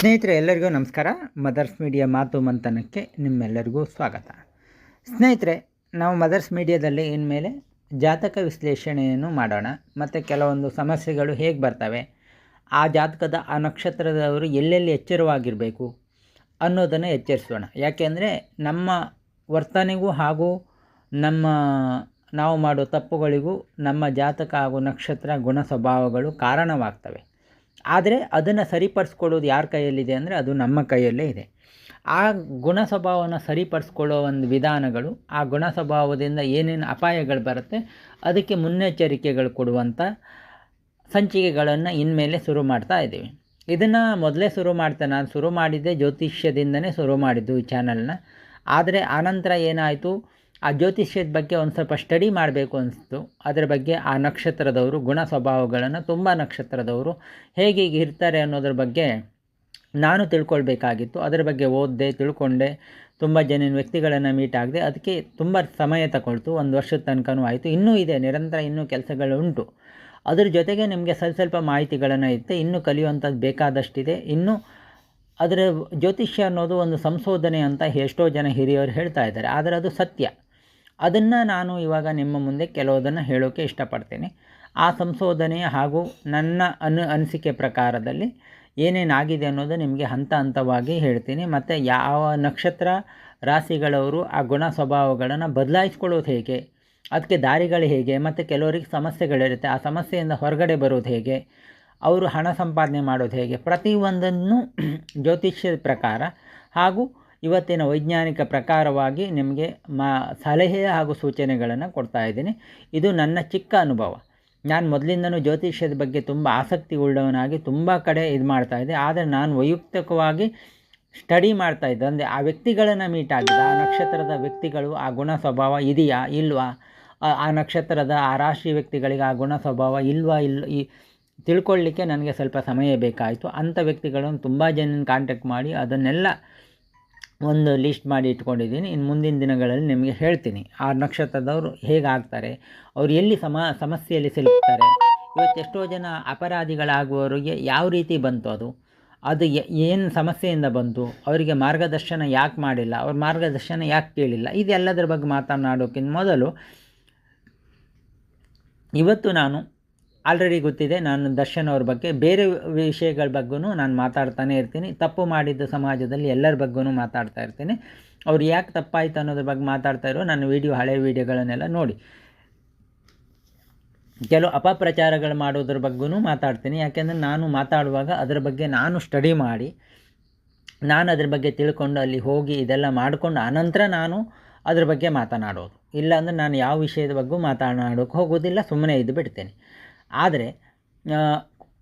ಸ್ನೇಹಿತರೆ, ಎಲ್ಲರಿಗೂ ನಮಸ್ಕಾರ. ಮದರ್ಸ್ ಮೀಡಿಯಾ ಮಾತು ಮಂಥನಕ್ಕೆ ನಿಮ್ಮೆಲ್ಲರಿಗೂ ಸ್ವಾಗತ. ಸ್ನೇಹಿತರೆ, ನಾವು ಮದರ್ಸ್ ಮೀಡಿಯಾದಲ್ಲಿ ಇನ್ಮೇಲೆ ಜಾತಕ ವಿಶ್ಲೇಷಣೆಯನ್ನು ಮಾಡೋಣ. ಮತ್ತು ಕೆಲವೊಂದು ಸಮಸ್ಯೆಗಳು ಹೇಗೆ ಬರ್ತವೆ, ಆ ಜಾತಕದ ಆ ನಕ್ಷತ್ರದವರು ಎಲ್ಲೆಲ್ಲಿ ಎಚ್ಚರವಾಗಿರಬೇಕು ಅನ್ನೋದನ್ನು ಎಚ್ಚರಿಸೋಣ. ಯಾಕೆಂದರೆ ನಮ್ಮ ವರ್ತನೆಗೂ ಹಾಗೂ ನಮ್ಮ ನಾವು ಮಾಡೋ ತಪ್ಪುಗಳಿಗೂ ನಮ್ಮ ಜಾತಕ ಹಾಗೂ ನಕ್ಷತ್ರ ಗುಣ ಸ್ವಭಾವಗಳು ಕಾರಣವಾಗ್ತವೆ. ಆದರೆ ಅದನ್ನು ಸರಿಪಡಿಸ್ಕೊಳ್ಳೋದು ಯಾರ ಕೈಯಲ್ಲಿದೆ ಅಂದರೆ ಅದು ನಮ್ಮ ಕೈಯಲ್ಲೇ ಇದೆ. ಆ ಗುಣ ಸ್ವಭಾವವನ್ನು ಸರಿಪಡಿಸ್ಕೊಳ್ಳೋ ಒಂದು ವಿಧಾನಗಳು, ಆ ಗುಣ ಸ್ವಭಾವದಿಂದ ಏನೇನು ಅಪಾಯಗಳು ಬರುತ್ತೆ, ಅದಕ್ಕೆ ಮುನ್ನೆಚ್ಚರಿಕೆಗಳು ಕೊಡುವಂಥ ಸಂಚಿಕೆಗಳನ್ನು ಇನ್ಮೇಲೆ ಶುರು ಮಾಡ್ತಾ ಇದ್ದೀವಿ. ಇದನ್ನು ಮೊದಲೇ ಶುರು ಮಾಡ್ತಾ, ನಾನು ಶುರು ಮಾಡಿದ್ದೆ ಜ್ಯೋತಿಷ್ಯದಿಂದನೇ ಶುರು ಮಾಡಿದ್ದು ಈ ಚಾನಲ್ನ. ಆದರೆ ಆನಂತರ ಏನಾಯಿತು? ಆ ಜ್ಯೋತಿಷ್ಯದ ಬಗ್ಗೆ ಒಂದು ಸ್ವಲ್ಪ ಸ್ಟಡಿ ಮಾಡಬೇಕು ಅನಿಸ್ತು. ಅದರ ಬಗ್ಗೆ ಆ ನಕ್ಷತ್ರದವರು, ಗುಣ ಸ್ವಭಾವಗಳನ್ನು ತುಂಬ ನಕ್ಷತ್ರದವರು ಹೇಗೆ ಇರ್ತಾರೆ ಅನ್ನೋದ್ರ ಬಗ್ಗೆ ನಾನು ತಿಳ್ಕೊಳ್ಬೇಕಾಗಿತ್ತು. ಅದರ ಬಗ್ಗೆ ಓದಿದೆ, ತಿಳ್ಕೊಂಡೆ. ತುಂಬ ಜನ ವ್ಯಕ್ತಿಗಳನ್ನು ಮೀಟ್ ಆಗದೆ. ಅದಕ್ಕೆ ತುಂಬ ಸಮಯ ತಗೊಳ್ತು. ಒಂದು ವರ್ಷದ ತನಕನೂ ಆಯಿತು. ಇನ್ನೂ ಇದೆ. ನಿರಂತರ ಇನ್ನೂ ಕೆಲಸಗಳು ಉಂಟು. ಅದ್ರ ಜೊತೆಗೆ ನಿಮಗೆ ಸ್ವಲ್ಪ ಸ್ವಲ್ಪ ಮಾಹಿತಿಗಳನ್ನು ಇತ್ತು. ಇನ್ನೂ ಕಲಿಯುವಂಥದ್ದು ಬೇಕಾದಷ್ಟಿದೆ. ಇನ್ನೂ ಅದರ ಜ್ಯೋತಿಷ್ಯ ಅನ್ನೋದು ಒಂದು ಸಂಶೋಧನೆ ಅಂತ ಎಷ್ಟೋ ಜನ ಹಿರಿಯರು ಹೇಳ್ತಾ ಇದ್ದಾರೆ. ಆದರೆ ಅದು ಸತ್ಯ. ಅದನ್ನು ನಾನು ಇವಾಗ ನಿಮ್ಮ ಮುಂದೆ ಕೆಲವುದನ್ನು ಹೇಳೋಕ್ಕೆ ಇಷ್ಟಪಡ್ತೀನಿ. ಆ ಸಂಶೋಧನೆ ಹಾಗೂ ನನ್ನ ಅನು, ಅನಿಸಿಕೆ ಪ್ರಕಾರದಲ್ಲಿ ಏನೇನಾಗಿದೆ ಅನ್ನೋದು ನಿಮಗೆ ಹಂತ ಹಂತವಾಗಿ ಹೇಳ್ತೀನಿ. ಮತ್ತು ಯಾವ ನಕ್ಷತ್ರ ರಾಶಿಗಳವರು ಆ ಗುಣ ಸ್ವಭಾವಗಳನ್ನು ಬದಲಾಯಿಸ್ಕೊಳ್ಳೋದು ಹೇಗೆ, ಅದಕ್ಕೆ ದಾರಿಗಳು ಹೇಗೆ, ಮತ್ತು ಕೆಲವರಿಗೆ ಸಮಸ್ಯೆಗಳಿರುತ್ತೆ ಆ ಸಮಸ್ಯೆಯಿಂದ ಹೊರಗಡೆ ಬರೋದು ಹೇಗೆ, ಅವರು ಹಣ ಸಂಪಾದನೆ ಮಾಡೋದು ಹೇಗೆ, ಪ್ರತಿಯೊಂದನ್ನು ಜ್ಯೋತಿಷ್ಯದ ಪ್ರಕಾರ ಹಾಗೂ ಇವತ್ತಿನ ವೈಜ್ಞಾನಿಕ ಪ್ರಕಾರವಾಗಿ ನಿಮಗೆ ಮಾ ಸಲಹೆ ಹಾಗೂ ಸೂಚನೆಗಳನ್ನು ಕೊಡ್ತಾ ಇದ್ದೀನಿ. ಇದು ನನ್ನ ಚಿಕ್ಕ ಅನುಭವ. ನಾನು ಮೊದಲಿಂದನೂ ಜ್ಯೋತಿಷ್ಯದ ಬಗ್ಗೆ ತುಂಬ ಆಸಕ್ತಿ ಉಳ್ಳವನಾಗಿ ತುಂಬ ಕಡೆ ಇದು ಮಾಡ್ತಾಯಿದ್ದೆ ಆದರೆ ನಾನು ವೈಯಕ್ತಿಕವಾಗಿ ಸ್ಟಡಿ ಮಾಡ್ತಾ ಇದ್ದೆ. ಅಂದರೆ ಆ ವ್ಯಕ್ತಿಗಳನ್ನು ಮೀಟ್ ಆಗಿದೆ ಆ ನಕ್ಷತ್ರದ ವ್ಯಕ್ತಿಗಳು, ಆ ಗುಣ ಸ್ವಭಾವ ಇದೆಯಾ? ಇಲ್ವಾ? ಆ ನಕ್ಷತ್ರದ, ಆ ರಾಶಿ ವ್ಯಕ್ತಿಗಳಿಗೆ ಆ ಗುಣ ಸ್ವಭಾವ ಇಲ್ವಾ? ಇಲ್ಲ ಈ ತಿಳ್ಕೊಳ್ಳಿಕ್ಕೆ ನನಗೆ ಸ್ವಲ್ಪ ಸಮಯ ಬೇಕಾಯಿತು. ಅಂಥ ವ್ಯಕ್ತಿಗಳನ್ನು ತುಂಬ ಜನ ಕಾಂಟ್ಯಾಕ್ಟ್ ಮಾಡಿ ಅದನ್ನೆಲ್ಲ ಒಂದು ಲಿಸ್ಟ್ ಮಾಡಿ ಇಟ್ಕೊಂಡಿದ್ದೀನಿ. ಇನ್ನು ಮುಂದಿನ ದಿನಗಳಲ್ಲಿ ನಿಮಗೆ ಹೇಳ್ತೀನಿ. ಆ ನಕ್ಷತ್ರದವರು ಹೇಗಾಗ್ತಾರೆ? ಅವರು ಎಲ್ಲಿ ಸಮ, ಸಮಸ್ಯೆಯಲ್ಲಿ ಸಿಲುಕ್ತಾರೆ? ಇವತ್ತು ಎಷ್ಟೋ ಜನ ಅಪರಾಧಿಗಳಾಗುವವರಿಗೆ ಯಾವ ರೀತಿ ಬಂತು ಅದು? ಅದು ಏನು ಸಮಸ್ಯೆಯಿಂದ ಬಂತು? ಅವರಿಗೆ ಮಾರ್ಗದರ್ಶನ ಯಾಕೆ ಮಾಡಿಲ್ಲ? ಅವ್ರ ಮಾರ್ಗದರ್ಶನ ಯಾಕೆ ಕೇಳಿಲ್ಲ? ಇದೆಲ್ಲದರ ಬಗ್ಗೆ ಮಾತನಾಡೋಕ್ಕಿಂತ ಮೊದಲು ಇವತ್ತು ನಾನು ಆಲ್ರೆಡಿ ಗೊತ್ತಿದೆ, ನಾನು ದರ್ಶನ್ ಅವ್ರ ಬಗ್ಗೆ. ಬೇರೆ ವಿಷಯಗಳ ಬಗ್ಗೂ ನಾನು ಮಾತಾಡ್ತಾನೆ ಇರ್ತೀನಿ. ತಪ್ಪು ಮಾಡಿದ್ದ ಸಮಾಜದಲ್ಲಿ ಎಲ್ಲರ ಬಗ್ಗೂ ಮಾತಾಡ್ತಾ ಇರ್ತೀನಿ. ಅವ್ರು ಯಾಕೆ ತಪ್ಪಾಯಿತು ಅನ್ನೋದ್ರ ಬಗ್ಗೆ ಮಾತಾಡ್ತಾ ಇರೋ ನನ್ನ ವಿಡಿಯೋ, ಹಳೆ ವೀಡಿಯೋಗಳನ್ನೆಲ್ಲ ನೋಡಿ. ಕೆಲವು ಅಪಪ್ರಚಾರಗಳು ಮಾಡೋದ್ರ ಬಗ್ಗೂ ಮಾತಾಡ್ತೀನಿ. ಯಾಕೆಂದರೆ ನಾನು ಮಾತಾಡುವಾಗ ಅದರ ಬಗ್ಗೆ ನಾನು ಸ್ಟಡಿ ಮಾಡಿ, ನಾನು ಅದ್ರ ಬಗ್ಗೆ ತಿಳ್ಕೊಂಡು ಅಲ್ಲಿ ಹೋಗಿ ಇದೆಲ್ಲ ಮಾಡಿಕೊಂಡು ಆನಂತರ ನಾನು ಅದ್ರ ಬಗ್ಗೆ ಮಾತನಾಡೋದು. ಇಲ್ಲಾಂದರೆ ನಾನು ಯಾವ ವಿಷಯದ ಬಗ್ಗೆ ಮಾತನಾಡೋಕ್ಕೆ ಹೋಗೋದಿಲ್ಲ ಸುಮ್ಮನೆ ಇದು ಬಿಡ್ತೇನೆ ಆದರೆ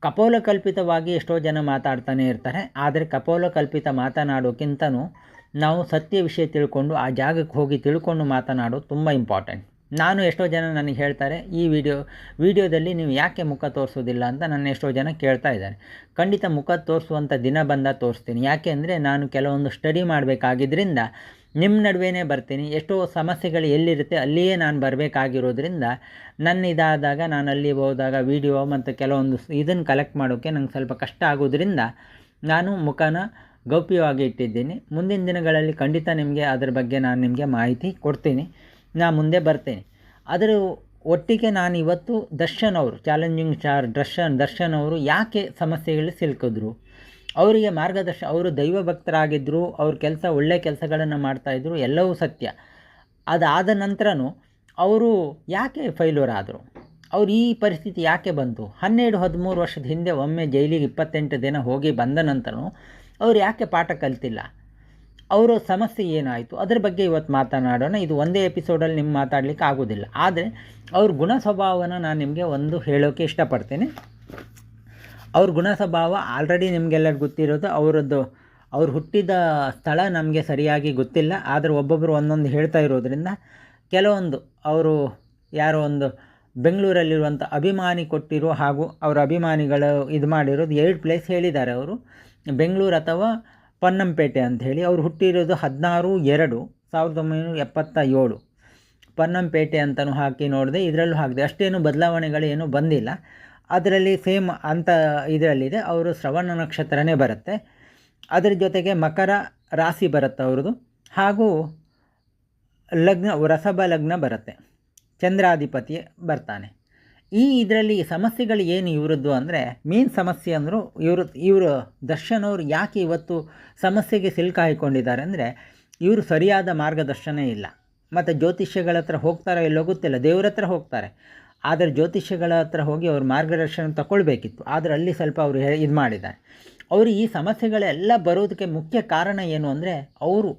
ಕಪೋಲಕಲ್ಪಿತವಾಗಿ ಎಷ್ಟೋ ಜನ ಮಾತಾಡ್ತಾನೆ ಇರ್ತಾರೆ. ಆದರೆ ಕಪೋಲಕಲ್ಪಿತ ಮಾತನಾಡೋಕ್ಕಿಂತನೂ ನಾವು ಸತ್ಯ ವಿಷಯ ತಿಳ್ಕೊಂಡು, ಆ ಜಾಗಕ್ಕೆ ಹೋಗಿ ತಿಳ್ಕೊಂಡು ಮಾತನಾಡೋದು ತುಂಬ ಇಂಪಾರ್ಟೆಂಟ್ ನಾನು ಎಷ್ಟೋ ಜನ ನನಗೆ ಹೇಳ್ತಾರೆ, ಈ ವಿಡಿಯೋ, ವಿಡಿಯೋದಲ್ಲಿ ನೀವು ಯಾಕೆ ಮುಖ ತೋರಿಸೋದಿಲ್ಲ ಅಂತ ನನ್ನ ಎಷ್ಟೋ ಜನ ಕೇಳ್ತಾ ಇದ್ದಾರೆ. ಖಂಡಿತ ಮುಖ ತೋರಿಸುವಂಥ ದಿನ ಬಂದ ತೋರಿಸ್ತೀನಿ. ಯಾಕೆ ಅಂದರೆ, ನಾನು ಕೆಲವೊಂದು ಸ್ಟಡಿ ಮಾಡಬೇಕಾಗಿದ್ದರಿಂದ ನಿಮ್ಮ ನಡುವೆನೇ ಬರ್ತೀನಿ, ಎಷ್ಟೋ ಸಮಸ್ಯೆಗಳು ಎಲ್ಲಿರುತ್ತೆ ಅಲ್ಲಿಯೇ ನಾನು ಬರಬೇಕಾಗಿರೋದ್ರಿಂದ ನನ್ನ ಇದಾದಾಗ, ನಾನು ಅಲ್ಲಿ ಹೋದಾಗ ವೀಡಿಯೋ ಮತ್ತು ಕೆಲವೊಂದು ಇದನ್ನು ಕಲೆಕ್ಟ್ ಮಾಡೋಕ್ಕೆ ನಂಗೆ ಸ್ವಲ್ಪ ಕಷ್ಟ ಆಗೋದ್ರಿಂದ ನಾನು ಮುಖನ ಗೌಪ್ಯವಾಗಿ ಇಟ್ಟಿದ್ದೀನಿ. ಮುಂದಿನ ದಿನಗಳಲ್ಲಿ ಖಂಡಿತ ನಿಮಗೆ ಅದರ ಬಗ್ಗೆ ನಾನು ನಿಮಗೆ ಮಾಹಿತಿ ಕೊಡ್ತೀನಿ, ನಾ ಮುಂದೆ ಬರ್ತೇನೆ. ಅದರ ಒಟ್ಟಿಗೆ ನಾನು ಇವತ್ತು ದರ್ಶನ್ ಅವರು ಚಾಲೆಂಜಿಂಗ್ ಸ್ಟಾರ್ ದರ್ಶನ್ ದರ್ಶನ್ ಅವರು ಯಾಕೆ ಸಮಸ್ಯೆಗಳು ಸಿಲುಕಿದ್ರು? ಅವರಿಗೆ ಮಾರ್ಗದರ್ಶ, ಅವರು ದೈವ ಭಕ್ತರಾಗಿದ್ದರು ಅವ್ರ ಕೆಲಸ ಒಳ್ಳೆಯ ಕೆಲಸಗಳನ್ನು ಮಾಡ್ತಾಯಿದ್ರು, ಎಲ್ಲವೂ ಸತ್ಯ. ಅದಾದ ನಂತರನೂ ಅವರು ಯಾಕೆ ಫೈಲೂರ್ ಆದರು ಅವ್ರು ಈ ಪರಿಸ್ಥಿತಿ ಯಾಕೆ ಬಂತು? ಹನ್ನೆರಡು, ಹದಿಮೂರು ವರ್ಷದ ಹಿಂದೆ ಒಮ್ಮೆ ಜೈಲಿಗೆ ಇಪ್ಪತ್ತೆಂಟು ದಿನ ಹೋಗಿ ಬಂದ ನಂತರನೂ ಅವ್ರು ಯಾಕೆ ಪಾಠ ಕಲ್ತಿಲ್ಲ? ಅವರ ಸಮಸ್ಯೆ ಏನಾಯಿತು? ಅದ್ರ ಬಗ್ಗೆ ಇವತ್ತು ಮಾತನಾಡೋಣ. ಇದು ಒಂದೇ ಎಪಿಸೋಡಲ್ಲಿ ನಿಮ್ಗೆ ಮಾತಾಡಲಿಕ್ಕೆ ಆಗೋದಿಲ್ಲ. ಆದರೆ ಅವ್ರ ಗುಣ ಸ್ವಭಾವನ ನಾನು ನಿಮಗೆ ಒಂದು ಹೇಳೋಕ್ಕೆ ಇಷ್ಟಪಡ್ತೇನೆ. ಅವ್ರ ಗುಣ ಸ್ವಭಾವ ಆಲ್ರೆಡಿ ನಿಮ್ಗೆಲ್ಲರಿಗೂ ಗೊತ್ತಿರೋದು, ಅವರದ್ದು, ಅವ್ರು ಹುಟ್ಟಿದ ಸ್ಥಳ ನಮಗೆ ಸರಿಯಾಗಿ ಗೊತ್ತಿಲ್ಲ, ಆದರೆ ಒಬ್ಬೊಬ್ಬರು ಒಂದೊಂದು ಹೇಳ್ತಾ ಇರೋದರಿಂದ ಕೆಲವೊಂದು ಅವರು ಯಾರೋ ಒಂದು ಬೆಂಗಳೂರಲ್ಲಿರುವಂಥ ಅಭಿಮಾನಿ ಕೊಟ್ಟಿರೋ ಹಾಗೂ ಅವರ ಅಭಿಮಾನಿಗಳು ಇದು ಮಾಡಿರೋದು ಎರಡು ಪ್ಲೇಸ್ ಹೇಳಿದ್ದಾರೆ ಅವರು. ಬೆಂಗಳೂರು ಅಥವಾ ಪನ್ನಂಪೇಟೆ ಅಂತ ಹೇಳಿ ಅವ್ರು ಹುಟ್ಟಿರೋದು ಹದಿನಾರು ಎರಡು ಸಾವಿರದ ಒಂಬೈನೂರ ಎಪ್ಪತ್ತ ಏಳು. ಪನ್ನಂಪೇಟೆ ಅಂತಲೂ ಹಾಕಿ ನೋಡಿದೆ ಇದರಲ್ಲೂ ಹಾಕಿದೆ, ಅಷ್ಟೇನು ಬದಲಾವಣೆಗಳೇನು ಬಂದಿಲ್ಲ. ಅದರಲ್ಲಿ ಸೇಮ್ ಅಂತ ಇದರಲ್ಲಿದೆ. ಅವರು ಶ್ರವಣ ನಕ್ಷತ್ರನೇ ಬರುತ್ತೆ. ಅದರ ಜೊತೆಗೆ ಮಕರ ರಾಶಿ ಬರುತ್ತೆ ಅವ್ರದ್ದು. ಹಾಗೂ ಲಗ್ನ ರಸಭ ಲಗ್ನ ಬರುತ್ತೆ. ಚಂದ್ರಾಧಿಪತಿ ಬರ್ತಾನೆ. ಈ ಇದರಲ್ಲಿ ಸಮಸ್ಯೆಗಳು ಏನು ಇವರದ್ದು ಅಂದರೆ, ಮೇನ್ ಸಮಸ್ಯೆ ಅಂದರು ಇವರು ಇವರು ದರ್ಶನ್ ಅವರು ಯಾಕೆ ಇವತ್ತು ಸಮಸ್ಯೆಗೆ ಸಿಲ್ಕಾಯ್ಕೊಂಡಿದ್ದಾರೆ ಅಂದರೆ, ಇವರು ಸರಿಯಾದ ಮಾರ್ಗದರ್ಶನ ಇಲ್ಲ. ಮತ್ತು ಜ್ಯೋತಿಷ್ಯಗಳ ಹತ್ರ ಹೋಗ್ತಾರೋ ಇಲ್ಲ ಗೊತ್ತಿಲ್ಲ. ದೇವ್ರ ಹತ್ರ ಹೋಗ್ತಾರೆ. ಆದರೆ ಜ್ಯೋತಿಷ್ಯಗಳ ಹತ್ರ ಹೋಗಿ ಅವ್ರ ಮಾರ್ಗದರ್ಶನ ತಗೊಳ್ಬೇಕಿತ್ತು. ಆದರೆ ಅಲ್ಲಿ ಸ್ವಲ್ಪ ಅವರು ಇದು ಮಾಡಿದ್ದಾರೆ. ಅವರು ಈ ಸಮಸ್ಯೆಗಳೆಲ್ಲ ಬರೋದಕ್ಕೆ ಮುಖ್ಯ ಕಾರಣ ಏನು ಅಂದರೆ ಅವರು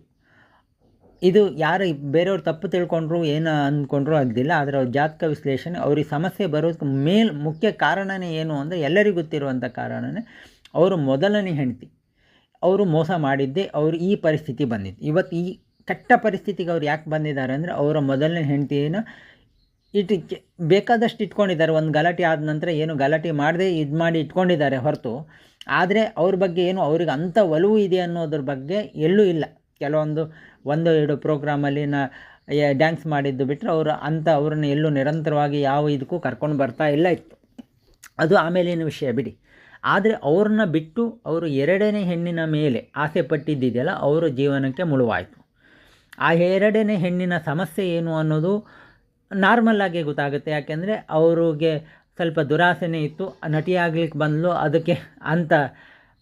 ಇದು ಯಾರು ಬೇರೆಯವ್ರು ತಪ್ಪು ತಿಳ್ಕೊಂಡ್ರು, ಏನು ಅಂದ್ಕೊಂಡ್ರು ಅದಿಲ್ಲ ಆದರೆ ಅವ್ರ ಜಾತಕ ವಿಶ್ಲೇಷಣೆ ಅವ್ರಿಗೆ ಸಮಸ್ಯೆ ಬರೋದಕ್ಕೆ ಮೇಲ್ ಮುಖ್ಯ ಕಾರಣನೇ ಏನು ಅಂದರೆ ಎಲ್ಲರಿಗೂ ಗೊತ್ತಿರುವಂಥ ಕಾರಣನೇ ಅವರು ಮೊದಲನೇ ಹೆಂಡತಿ. ಅವರು ಮೋಸ ಮಾಡಿದ್ದೆ ಅವರು ಈ ಪರಿಸ್ಥಿತಿ ಬಂದಿತ್ತು. ಇವತ್ತು ಈ ಕೆಟ್ಟ ಪರಿಸ್ಥಿತಿಗೆ ಅವ್ರು ಯಾಕೆ ಬಂದಿದ್ದಾರೆ ಅಂದರೆ ಅವರ ಮೊದಲನೇ ಹೆಂಡತಿನ ಇಟ್ಟು ಬೇಕಾದಷ್ಟು ಇಟ್ಕೊಂಡಿದ್ದಾರೆ. ಒಂದು ಗಲಾಟೆ ಆದ ನಂತರ ಏನು ಗಲಾಟೆ ಮಾಡದೆ ಇದು ಮಾಡಿ ಇಟ್ಕೊಂಡಿದ್ದಾರೆ ಹೊರತು. ಆದರೆ ಅವ್ರ ಬಗ್ಗೆ ಏನು ಅವ್ರಿಗೆ ಅಂಥ ಒಲವು ಇದೆ ಅನ್ನೋದ್ರ ಬಗ್ಗೆ ಎಲ್ಲೂ ಇಲ್ಲ. ಕೆಲವೊಂದು ಒಂದು ಎರಡು ಪ್ರೋಗ್ರಾಮಲ್ಲಿ ನಾ ಡ್ಯಾನ್ಸ್ ಮಾಡಿದ್ದು ಬಿಟ್ಟರೆ ಅವರು ಅಂಥ ಅವ್ರನ್ನ ಎಲ್ಲೂ ನಿರಂತರವಾಗಿ ಯಾವ ಇದಕ್ಕೂ ಕರ್ಕೊಂಡು ಬರ್ತಾ ಇಲ್ಲ ಇತ್ತು. ಅದು ಆಮೇಲಿನ ವಿಷಯ ಬಿಡಿ. ಆದರೆ ಅವ್ರನ್ನ ಬಿಟ್ಟು ಅವರು ಎರಡನೇ ಹೆಣ್ಣಿನ ಮೇಲೆ ಆಸೆ ಪಟ್ಟಿದ್ದಿದೆಯಲ್ಲ, ಅವರ ಜೀವನಕ್ಕೆ ಮುಳುವಾಯಿತು. ಆ ಎರಡನೇ ಹೆಣ್ಣಿನ ಸಮಸ್ಯೆ ಏನು ಅನ್ನೋದು ನಾರ್ಮಲ್ ಆಗಿ ಗೊತ್ತಾಗುತ್ತೆ. ಯಾಕೆಂದರೆ ಅವ್ರಿಗೆ ಸ್ವಲ್ಪ ದುರಾಸೆನೇ ಇತ್ತು. ನಟಿ ಆಗ್ಲಿಕ್ಕೆ ಬಂದಲು. ಅದಕ್ಕೆ ಅಂಥ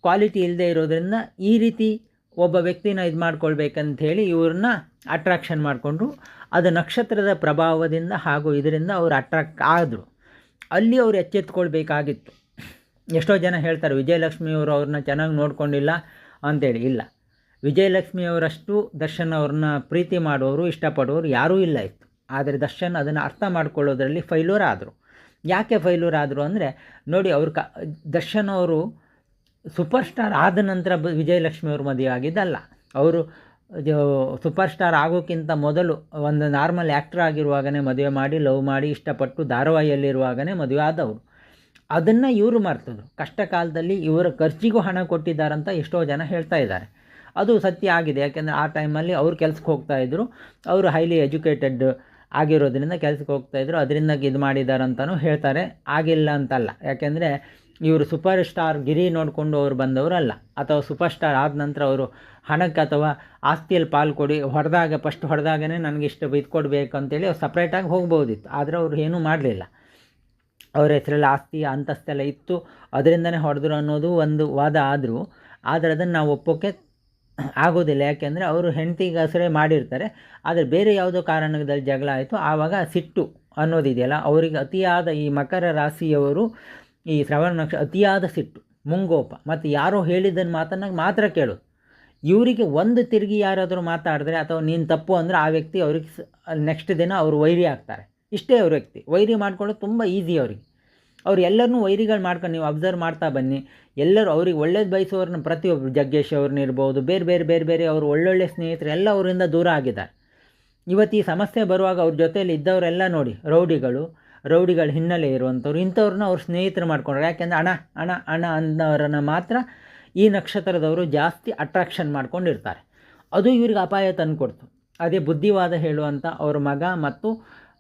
ಕ್ವಾಲಿಟಿ ಇಲ್ಲದೆ ಇರೋದರಿಂದ ಈ ರೀತಿ ಒಬ್ಬ ವ್ಯಕ್ತಿನ ಇದು ಮಾಡ್ಕೊಳ್ಬೇಕಂತ ಹೇಳಿ ಇವ್ರನ್ನ ಅಟ್ರಾಕ್ಷನ್ ಮಾಡಿಕೊಂಡ್ರು. ಅದು ನಕ್ಷತ್ರದ ಪ್ರಭಾವದಿಂದ ಹಾಗೂ ಇದರಿಂದ ಅವರು ಅಟ್ರಾಕ್ಟ್ ಆದರು. ಅಲ್ಲಿ ಅವ್ರು ಎಚ್ಚೆತ್ಕೊಳ್ಬೇಕಾಗಿತ್ತು. ಎಷ್ಟೋ ಜನ ಹೇಳ್ತಾರೆ ವಿಜಯಲಕ್ಷ್ಮಿಯವರು ಅವ್ರನ್ನ ಚೆನ್ನಾಗಿ ನೋಡ್ಕೊಂಡಿಲ್ಲ ಅಂತೇಳಿ. ಇಲ್ಲ. ವಿಜಯಲಕ್ಷ್ಮಿಯವರಷ್ಟು ದರ್ಶನ್ ಅವ್ರನ್ನ ಪ್ರೀತಿ ಮಾಡೋರು ಇಷ್ಟಪಡೋರು ಯಾರೂ ಇಲ್ಲ ಇತ್ತು. ಆದರೆ ದರ್ಶನ್ ಅದನ್ನು ಅರ್ಥ ಮಾಡ್ಕೊಳ್ಳೋದ್ರಲ್ಲಿ ಫೈಲೂರ್ ಆದರು. ಯಾಕೆ ಫೈಲೂರ್ ಆದರು ಅಂದರೆ, ನೋಡಿ ಅವ್ರು ಕ, ದರ್ಶನ್ ಅವರು ಸೂಪರ್ ಸ್ಟಾರ್ ಆದ ನಂತರ ವಿಜಯಲಕ್ಷ್ಮಿ ಅವರು ಮದುವೆ ಆಗಿದ್ದಲ್ಲ. ಅವರು ಸೂಪರ್ ಸ್ಟಾರ್ ಆಗೋಕ್ಕಿಂತ ಮೊದಲು ಒಂದು ನಾರ್ಮಲ್ ಆ್ಯಕ್ಟ್ರ್ ಆಗಿರುವಾಗಲೇ ಮದುವೆ ಮಾಡಿ, ಲವ್ ಮಾಡಿ, ಇಷ್ಟಪಟ್ಟು ಧಾರಾವಾಹಿಯಲ್ಲಿರುವಾಗಲೇ ಮದುವೆ ಆದವರು. ಅದನ್ನು ಇವರು ಮರ್ತದ್ರು. ಕಷ್ಟ ಕಾಲದಲ್ಲಿ ಇವರ ಖರ್ಚಿಗೂ ಹಣ ಕೊಟ್ಟಿದ್ದಾರಂತ ಎಷ್ಟೋ ಜನ ಹೇಳ್ತಾ ಇದ್ದಾರೆ. ಅದು ಸತ್ಯ ಆಗಿದೆ. ಯಾಕೆಂದರೆ ಆ ಟೈಮಲ್ಲಿ ಅವ್ರು ಕೆಲ್ಸಕ್ಕೆ ಹೋಗ್ತಾಯಿದ್ರು ಅವರು ಹೈಲಿ ಎಜುಕೇಟೆಡ್ ಆಗಿರೋದ್ರಿಂದ ಕೆಲಸಕ್ಕೆ ಹೋಗ್ತಾಯಿದ್ರು ಅದರಿಂದ ಇದು ಮಾಡಿದಾರಂತಲೂ ಹೇಳ್ತಾರೆ. ಆಗಿಲ್ಲ ಅಂತಲ್ಲ. ಯಾಕೆಂದರೆ ಇವರು ಸೂಪರ್ ಸ್ಟಾರ್ ಗಿರಿ ನೋಡಿಕೊಂಡು ಅವರು ಬಂದವರಲ್ಲ ಅಥವಾ ಸೂಪರ್ ಸ್ಟಾರ್ ಆದ ನಂತರ ಅವರು ಹಣಕ್ಕೆ ಅಥವಾ ಆಸ್ತಿಯಲ್ಲಿ ಪಾಲು ಕೊಡಿ, ಹೊಡೆದಾಗ, ಫಸ್ಟ್ ಹೊಡೆದಾಗನೇ ನನಗೆ ಇಷ್ಟು ಇದು ಕೊಡಬೇಕು ಅಂತೇಳಿ ಅವ್ರು ಸಪ್ರೇಟಾಗಿ ಹೋಗ್ಬೋದಿತ್ತು. ಆದರೆ ಅವರು ಏನೂ ಮಾಡಲಿಲ್ಲ. ಅವ್ರ ಹೆಸರಲ್ಲಿ ಆಸ್ತಿ, ಅಂತಸ್ತೆಲ್ಲ ಇತ್ತು. ಅದರಿಂದನೇ ಹೊಡೆದ್ರು ಅನ್ನೋದು ಒಂದು ವಾದ ಆದರೂ, ಆದರೆ ಅದನ್ನು ನಾವು ಒಪ್ಪೋಕ್ಕೆ ಆಗೋದಿಲ್ಲ ಯಾಕೆಂದರೆ ಅವರು ಹೆಂಡತಿ ಹೆಸರೇ ಮಾಡಿರ್ತಾರೆ. ಆದರೆ ಬೇರೆ ಯಾವುದೋ ಕಾರಣದಲ್ಲಿ ಜಗಳ ಆಯಿತು. ಆವಾಗ ಸಿಟ್ಟು ಅನ್ನೋದಿದೆಯಲ್ಲ, ಅವರಿಗೆ ಅತಿಯಾದ ಈ ಮಕರ ರಾಶಿಯವರು ಈ ಶ್ರವಣ ನಕ್ಷ, ಅತಿಯಾದ ಸಿಟ್ಟು, ಮುಂಗೋಪ. ಮತ್ತು ಯಾರೋ ಹೇಳಿದ್ದನ್ನು ಮಾತನ್ನು ಮಾತ್ರ ಕೇಳೋದು ಇವರಿಗೆ ಒಂದು ತಿರುಗಿ ಯಾರಾದರೂ ಮಾತಾಡಿದ್ರೆ ಅಥವಾ ನೀನು ತಪ್ಪು ಅಂದರೆ ಆ ವ್ಯಕ್ತಿ ಅವ್ರಿಗೆ ನೆಕ್ಸ್ಟ್ ದಿನ ಅವರು ವೈರಿ ಆಗ್ತಾರೆ ಇಷ್ಟೇ ಅವ್ರ ವ್ಯಕ್ತಿ. ವೈರಿ ಮಾಡ್ಕೊಳ್ಳೋದು ತುಂಬ ಈಸಿ ಅವ್ರಿಗೆ. ಅವ್ರು ಎಲ್ಲರನ್ನೂ ವೈರಿಗಳು ಮಾಡ್ಕೊಂಡು ನೀವು ಅಬ್ಸರ್ವ್ ಮಾಡ್ತಾ ಬನ್ನಿ. ಎಲ್ಲರೂ ಅವ್ರಿಗೆ ಒಳ್ಳೇದು ಬಯಸೋರನ್ನ ಪ್ರತಿಯೊಬ್ಬರು ಜಗ್ಗೇಶ್ ಅವ್ರನ್ನ ಇರ್ಬೋದು, ಬೇರೆ ಬೇರೆ ಬೇರೆ ಬೇರೆ ಅವರು ಒಳ್ಳೊಳ್ಳೆ ಸ್ನೇಹಿತರು ಎಲ್ಲ ಅವರಿಂದ ದೂರ ಆಗಿದ್ದಾರೆ. ಇವತ್ತು ಈ ಸಮಸ್ಯೆ ಬರುವಾಗ ಅವ್ರ ಜೊತೆಯಲ್ಲಿ ಇದ್ದವರೆಲ್ಲ ನೋಡಿ, ರೌಡಿಗಳು, ರೌಡಿಗಳ ಹಿನ್ನೆಲೆ ಇರುವಂಥವ್ರು ಇಂಥವ್ರನ್ನ ಅವ್ರು ಸ್ನೇಹಿತರು ಮಾಡ್ಕೊಂಡ್ರು. ಯಾಕೆಂದರೆ ಹಣ ಹಣ ಹಣ ಅನ್ನೋರನ್ನು ಮಾತ್ರ ಈ ನಕ್ಷತ್ರದವರು ಜಾಸ್ತಿ ಅಟ್ರಾಕ್ಷನ್ ಮಾಡ್ಕೊಂಡಿರ್ತಾರೆ. ಅದು ಇವ್ರಿಗೆ ಅಪಾಯ ತಂದುಕೊಡ್ತು. ಅದೇ ಬುದ್ಧಿವಾದ ಹೇಳುವಂಥ ಅವ್ರ ಮಗ ಮತ್ತು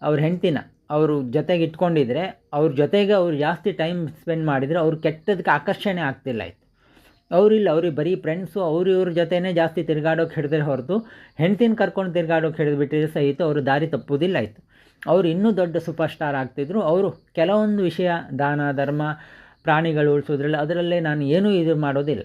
ಅವ್ರ ಹೆಂಡ್ತಿನ. ಅವರು ಜೊತೆಗೆ ಇಟ್ಕೊಂಡಿದ್ರೆ, ಅವ್ರ ಜೊತೆಗೆ ಅವ್ರು ಜಾಸ್ತಿ ಟೈಮ್ ಸ್ಪೆಂಡ್ ಮಾಡಿದರೆ ಅವ್ರು ಕೆಟ್ಟದಕ್ಕೆ ಆಕರ್ಷಣೆ ಆಗ್ತಿಲ್ಲ ಆಯ್ತು. ಅವರಿಲ್ಲ ಅವ್ರಿಗೆ ಬರೀ ಫ್ರೆಂಡ್ಸು ಅವ್ರ ಇವ್ರ ಜೊತೆನೇ ಜಾಸ್ತಿ ತಿರುಗಾಡೋಕೆ ಹಿಡಿದ್ರೆ ಹೊರತು ಹೆಂಡ್ತಿನ ಕರ್ಕೊಂಡು ತಿರುಗಾಡೋಕೆ ಹಿಡಿದ್ಬಿಟ್ಟಿದ್ರೆ ಸಹಿತ ಅವರು ದಾರಿ ತಪ್ಪುವುದಿಲ್ಲ ಇತ್ತು ಅವರು ಇನ್ನೂ ದೊಡ್ಡ ಸೂಪರ್ ಸ್ಟಾರ್ ಆಗ್ತಿದ್ರು. ಅವರು ಕೆಲವೊಂದು ವಿಷಯ, ದಾನ, ಧರ್ಮ, ಪ್ರಾಣಿಗಳು ಉಳಿಸೋದ್ರಲ್ಲಿ ಅದರಲ್ಲೇ ನಾನು ಏನೂ ಇದು ಮಾಡೋದಿಲ್ಲ.